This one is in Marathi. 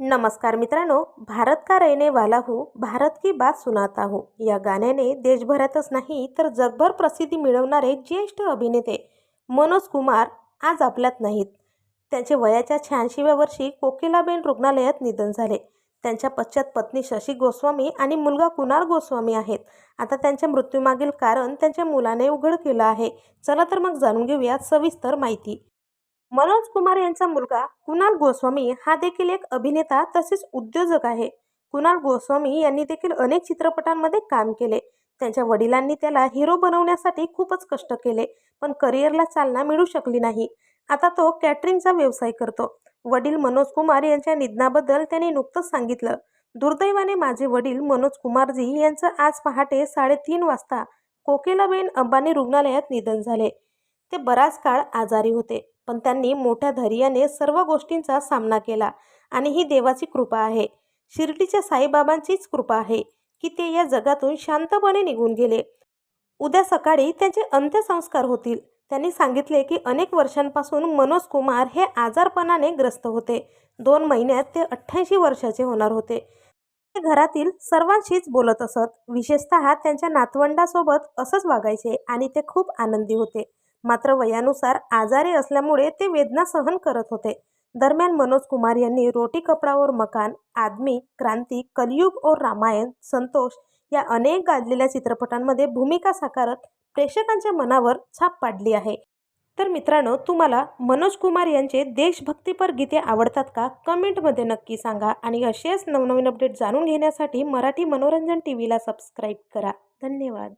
नमस्कार मित्रांनो भारत का रहने वाला हूँ भारत की बात सुनाता हूँ. या गाण्याने देशभरातच नाही तर जगभर प्रसिद्धी मिळवणारे ज्येष्ठ अभिनेते मनोज कुमार आज आपल्यात नाहीत. त्यांचे वयाच्या शहाऐंशीव्या वर्षी कोकिलाबेन रुग्णालयात निधन झाले. त्यांच्या पश्चात पत्नी शशी गोस्वामी आणि मुलगा कुणाल गोस्वामी आहेत. आता त्यांच्या मृत्यूमागील कारण त्यांच्या मुलाने उघड केलं आहे. चला तर मग जाणून घेऊयात सविस्तर माहिती. मनोज कुमार यांचा मुलगा कुणाल गोस्वामी हा देखील एक अभिनेता तसेच उद्योजक आहे. कुणाल गोस्वामी यांनी देखील अनेक चित्रपटांमध्ये काम केले. त्यांच्या वडिलांनी त्याला हिरो बनवण्यासाठी खूपच कष्ट केले पण करिअरला चालना मिळू शकली नाही. आता तो कॅटरिंगचा व्यवसाय करतो. वडील मनोज कुमार यांच्या निधनाबद्दल त्यांनी नुकतंच सांगितलं. दुर्दैवाने माझे वडील मनोज कुमारजी यांचं आज पहाटे साडेतीन वाजता कोकिलाबेन अंबानी रुग्णालयात निधन झाले. ते बराच काळ आजारी होते. पण त्यांनी मोठ्या धैर्याने सर्व गोष्टींचा सामना केला आणि ही देवाची कृपा आहे. शिर्डीच्या साईबाबांचीच कृपा आहे की ते या जगातून शांतपणे निघून गेले. उद्या सकाळी त्यांचे अंत्यसंस्कार होतील. त्यांनी सांगितले की अनेक वर्षांपासून मनोज कुमार हे आजारपणाने ग्रस्त होते. दोन महिन्यात ते अठ्ठ्याऐंशी वर्षाचे होणार होते. ते घरातील सर्वांशीच बोलत असत. विशेषतः त्यांच्या नातवंडासोबत असंच वागायचे आणि ते खूप आनंदी होते. मात्र वयानुसार आजारी असल्यामुळे ते वेदना सहन करत होते. दरम्यान मनोज कुमार यांनी रोटी कपडावर मकान आदमी क्रांती कलयुग और रामायण संतोष या अनेक गाजलेल्या चित्रपटांमध्ये भूमिका साकारत प्रेक्षकांच्या मनावर छाप पाडली आहे. तर मित्रांनो तुम्हाला मनोज कुमार यांचे देशभक्तीपर गीते आवडतात का? कमेंटमध्ये नक्की सांगा आणि असेच नवनवीन अपडेट जाणून घेण्यासाठी मराठी मनोरंजन टी व्हीला सबस्क्राईब करा. धन्यवाद.